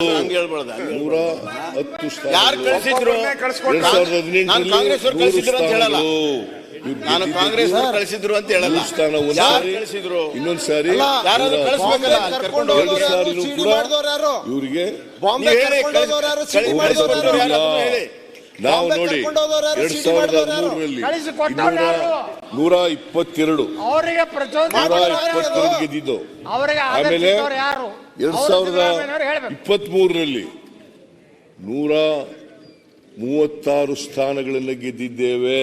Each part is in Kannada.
ನೂರ ಹತ್ತು ಯಾರು ಕಳಿಸಿದ್ರು? ಎರಡ್ ಸಾವಿರದ ನಾನು ಕಾಂಗ್ರೆಸ್ ಅವ್ರು ಕಳಿಸಿದ್ರು ಅಂತ ಹೇಳಲ್ಲ. ನಾನು ಕಾಂಗ್ರೆಸ್ ಅವ್ರು ಕಳಿಸಿದ್ರು ಅಂತ ಹೇಳಲ್ಲ. ಸ್ಥಾನ ಯಾರು ಕಳಿಸಿದ್ರು? ಇನ್ನೊಂದ್ ಸಾರಿ ಯಾರಾದ್ರೂ ನೂರ ಕಳಿಸ್ಬೇಕಲ್ಲ ಕರ್ಕೊಂಡು ಯಾರು? ಸಾರಿನೂ ಸಿಡಿ ಕೂಡ ಮಾಡ್ದವ್ರು ಯಾರು? ಇವರಿಗೆ ಬಾಂಬೆ ನೀವು ಹೇಳಿ, ಕರ್ಕೊಂಡು ಹೋದವ್ರು ಯಾರು? ಮಾಡ್ದವ್ರು ಯಾರು? ಹೇಳಿ. ನಾವು ಬಾಂಬೆ ನೋಡಿ ಕರ್ಕೊಂಡು ಯಾರು? ಎರಡ್ ಸಾವಿರದ ಮಾಡ್ದವ್ರು ಯಾರು? ಹದಿಮೂರರಲ್ಲಿ ಕಳಿಸಿಕೊಟ್ಟವ್ರು ಇನ್ನೂರ ಯಾರು? ನೂರ ಇಪ್ಪತ್ತೆರಡು. ಅವರಿಗೆ ನೂರ ಪ್ರಚೋದನೆ ಇಪ್ಪತ್ತೆರಡು ಗೆದ್ದಿದ್ದು. ಅವರಿಗೆ ಆಮೇಲೆ ಯಾರು? ಎರಡ್ ಸಾವಿರದ ಇಪ್ಪತ್ತ್ ಮೂರರಲ್ಲಿ ನೂರ ಮೂವತ್ತಾರು ಸ್ಥಾನಗಳನ್ನು ಗೆದ್ದಿದ್ದೇವೆ.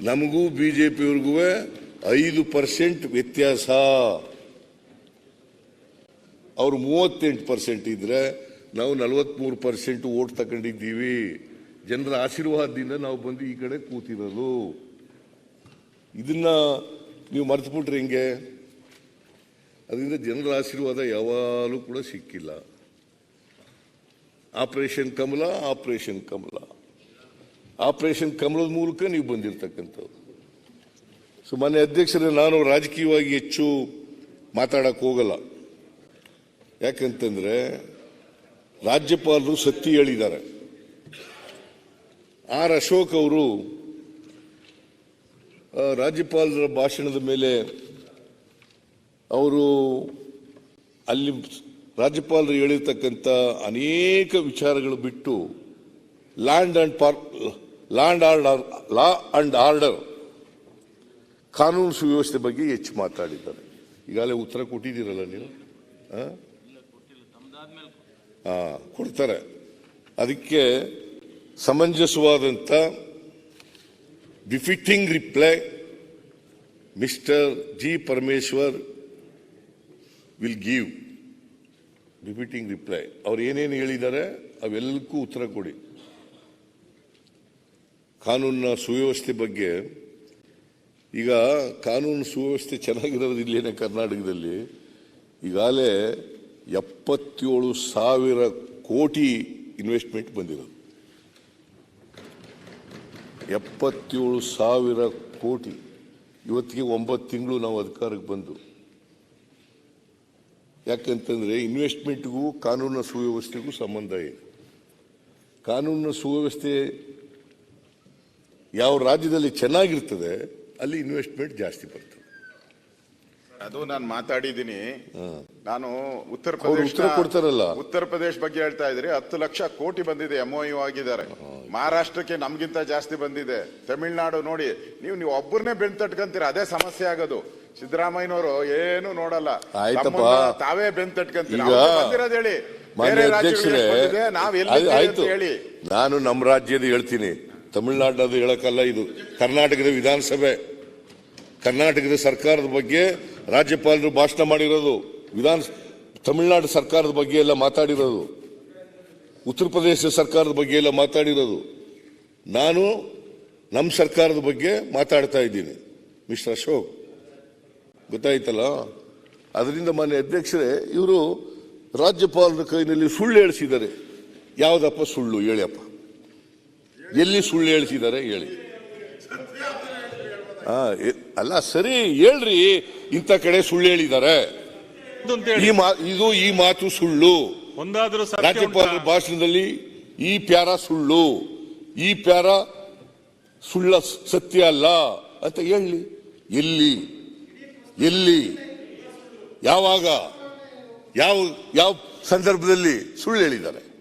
ನಮಗೂ ಬಿಜೆಪಿಯವ್ರಿಗೂ ಐದು ಪರ್ಸೆಂಟ್ ವ್ಯತ್ಯಾಸ. ಅವರು ಮೂವತ್ತೆಂಟು ಪರ್ಸೆಂಟ್ ಇದ್ರೆ ನಾವು ನಲವತ್ಮೂರು ಪರ್ಸೆಂಟ್ ಓಟ್ ತಗೊಂಡಿದ್ದೀವಿ. ಜನರ ಆಶೀರ್ವಾದದಿಂದ ನಾವು ಬಂದು ಈ ಕಡೆ ಕೂತಿರೋದು. ಇದನ್ನ ನೀವು ಮರೆತುಬಿಟ್ರೆ ಹೆಂಗೆ? ಅದರಿಂದ ಜನರ ಆಶೀರ್ವಾದ ಯಾವಾಗಲೂ ಕೂಡ ಸಿಕ್ಕಿಲ್ಲ. Operation Kamala operation Kamala operation ಕಮಲದ ಮೂಲಕ ನೀವು ಬಂದಿರತಕ್ಕಂಥವ್ರು ಸೊ ಮಾನ್ಯ ಅಧ್ಯಕ್ಷರೇ, ನಾನು ರಾಜಕೀಯವಾಗಿ ಹೆಚ್ಚು ಮಾತಾಡಕ್ಕೆ ಹೋಗಲ್ಲ. ಯಾಕಂತಂದ್ರೆ, ರಾಜ್ಯಪಾಲರು ಸತ್ತಿ ಹೇಳಿದ್ದಾರೆ. ಆರ್ ಅಶೋಕ್ ಅವರು ರಾಜ್ಯಪಾಲರ ಭಾಷಣದ ಮೇಲೆ ಅವರು ಅಲ್ಲಿ ರಾಜ್ಯಪಾಲರು ಹೇಳಿರ್ತಕ್ಕಂಥ ಅನೇಕ ವಿಚಾರಗಳು ಬಿಟ್ಟು land and par, land order, law and order ಕಾನೂನು ಸುವ್ಯವಸ್ಥೆ ಬಗ್ಗೆ ಹೆಚ್ಚು ಮಾತಾಡಿದ್ದಾರೆ. ಈಗಾಗಲೇ ಉತ್ತರ ಕೊಟ್ಟಿದ್ದೀರಲ್ಲ ನೀವು? ಹಾಂ ಕೊಡ್ತಾರೆ. ಅದಕ್ಕೆ ಸಮಂಜಸವಾದಂಥ befitting reply mister G Parameshwar will give repeating reply ಅವ್ರು ಏನೇನು ಹೇಳಿದ್ದಾರೆ ಅವೆಲ್ಲಕ್ಕೂ ಉತ್ತರ ಕೊಡಿ. ಕಾನೂನಿನ ಸುವ್ಯವಸ್ಥೆ ಬಗ್ಗೆ, ಈಗ ಕಾನೂನು ಸುವ್ಯವಸ್ಥೆ ಚೆನ್ನಾಗಿರೋದು ಇಲ್ಲೇನೆ ಕರ್ನಾಟಕದಲ್ಲಿ. ಈಗಾಗಲೇ ಎಪ್ಪತ್ತೇಳು ಸಾವಿರ ಕೋಟಿ ಇನ್ವೆಸ್ಟ್ಮೆಂಟ್ ಬಂದಿರೋದು. ಎಪ್ಪತ್ತೇಳು ಸಾವಿರ ಕೋಟಿ. ಇವತ್ತಿಗೆ ಒಂಬತ್ತು ತಿಂಗಳು ನಾವು ಅಧಿಕಾರಕ್ಕೆ ಬಂದು. ಯಾಕಂತಂದ್ರೆ ಇನ್ವೆಸ್ಟ್ಮೆಂಟ್ಗೂ ಕಾನೂನಿನ ಸುವ್ಯವಸ್ಥೆಗೂ ಸಂಬಂಧ ಇದೆ ಕಾನೂನಿನ ಸುವ್ಯವಸ್ಥೆ ಯಾವ ರಾಜ್ಯದಲ್ಲಿ ಚೆನ್ನಾಗಿರ್ತದೆ ಅಲ್ಲಿ ಇನ್ವೆಸ್ಟ್ಮೆಂಟ್ ಜಾಸ್ತಿ ಬರ್ತದೆ. ಅದು ನಾನು ಮಾತಾಡಿದ್ದೀನಿ. ನಾನು ಉತ್ತರ ಪ್ರದೇಶ ಉತ್ತರ ಕೊಡ್ತಾರಲ್ಲ. ಉತ್ತರ ಪ್ರದೇಶ ಬಗ್ಗೆ ಹೇಳ್ತಾ ಇದ್ರಿ ಹತ್ತು ಲಕ್ಷ ಕೋಟಿ ಬಂದಿದೆ ಎಂಒಯು ಆಗಿದ್ದಾರೆ. ಮಹಾರಾಷ್ಟ್ರಕ್ಕೆ ನಮ್ಗಿಂತ ಜಾಸ್ತಿ ಬಂದಿದೆ. ತಮಿಳ್ನಾಡು ನೋಡಿ ನೀವು ನೀವು ಒಬ್ಬರನ್ನೇ ಬೆನ್ ತಟ್ಕಂತೀರ ಅದೇ ಸಮಸ್ಯೆ ಆಗೋದು. ಸಿದ್ದರಾಮಯ್ಯನವರು ಏನು ನೋಡಲ್ಲ. ಆಯ್ತಪ್ಪ. ತಾವೇ ಬೆನ್ ತಟ್ಕಂತೀರ ಈಗ ಬಂದಿರೋದು ಹೇಳಿ. ಮಾನ್ಯ ಅಧ್ಯಕ್ಷರೇ ಆಯ್ತು. ಹೇಳಿ. ನಾನು ನಮ್ಮ ರಾಜ್ಯದ ಹೇಳ್ತೀನಿ. ತಮಿಳುನಾಡದು ಹೇಳಕ್ಕಲ್ಲ ಇದು. ಕರ್ನಾಟಕದ ವಿಧಾನಸಭೆ. ಕರ್ನಾಟಕದ ಸರ್ಕಾರದ ಬಗ್ಗೆ ರಾಜ್ಯಪಾಲರು ಭಾಷಣ ಮಾಡಿರೋದು. ವಿಧಾನ ತಮಿಳುನಾಡು ಸರ್ಕಾರದ ಬಗ್ಗೆ ಎಲ್ಲ ಮಾತಾಡಿರೋದು. ಉತ್ತರ ಪ್ರದೇಶ ಸರ್ಕಾರದ ಬಗ್ಗೆ ಎಲ್ಲ ಮಾತಾಡಿರೋದು. ನಾನು ನಮ್ಮ ಸರ್ಕಾರದ ಬಗ್ಗೆ ಮಾತಾಡ್ತಾ ಇದ್ದೀನಿ. ಮಿಸ್ಟರ್ ಅಶೋಕ್. ಗೊತ್ತಾಯ್ತಲ್ಲ? ಅದರಿಂದ ಮಾನ್ಯ ಅಧ್ಯಕ್ಷರೇ ಇವರು ರಾಜ್ಯಪಾಲರ ಕೈನಲ್ಲಿ ಸುಳ್ಳು ಹೇಳಿಸಿದ್ದಾರೆ. ಯಾವ್ದಪ್ಪ ಸುಳ್ಳು? ಹೇಳಿಯಪ್ಪ. ಎಲ್ಲಿ ಸುಳ್ಳು ಹೇಳಿಸಿದ್ದಾರೆ? ಹೇಳಿ. ಹಾ ಅಲ್ಲ ಸರಿ ಹೇಳ್ರಿ. ಇಂಥ ಕಡೆ ಸುಳ್ಳು ಹೇಳಿದ್ದಾರೆ. ಇದು ಈ ಮಾ ಇದು ಈ ಮಾತು ಸುಳ್ಳು. ಒಂದಾದ್ರೂ ರಾಜ್ಯಪಾಲರ? ಭಾಷಣದಲ್ಲಿ ಈ ಪ್ಯಾರ ಸುಳ್ಳು. ಈ ಪ್ಯಾರ ಸುಳ್ಳ ಸತ್ಯ ಅಲ್ಲ ಅಂತ ಹೇಳಿ. ಎಲ್ಲಿ? ಎಲ್ಲಿ, ಯಾವಾಗ, ಯಾವ ಯಾವ ಸಂದರ್ಭದಲ್ಲಿ ಸುಳ್ಳು ಹೇಳಿದ್ದಾರೆ?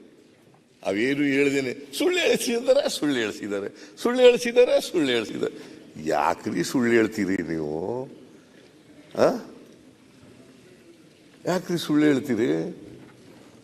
ಅವೇನು ಹೇಳಿದೇನೆ ಸುಳ್ಳು ಹೇಳಿಸಿದ್ದಾರೆ ಸುಳ್ಳು ಹೇಳಿಸಿದ್ದಾರೆ. ಸುಳ್ಳು ಹೇಳಿಸಿದ್ದಾರೆ ಸುಳ್ಳು ಹೇಳಿಸಿದ್ದಾರೆ. ಯಾಕ್ರಿ ಸುಳ್ಳು ಹೇಳ್ತೀರಿ ನೀವು? ಯಾಕ್ರಿ ಸುಳ್ಳು ಹೇಳ್ತೀರಿ?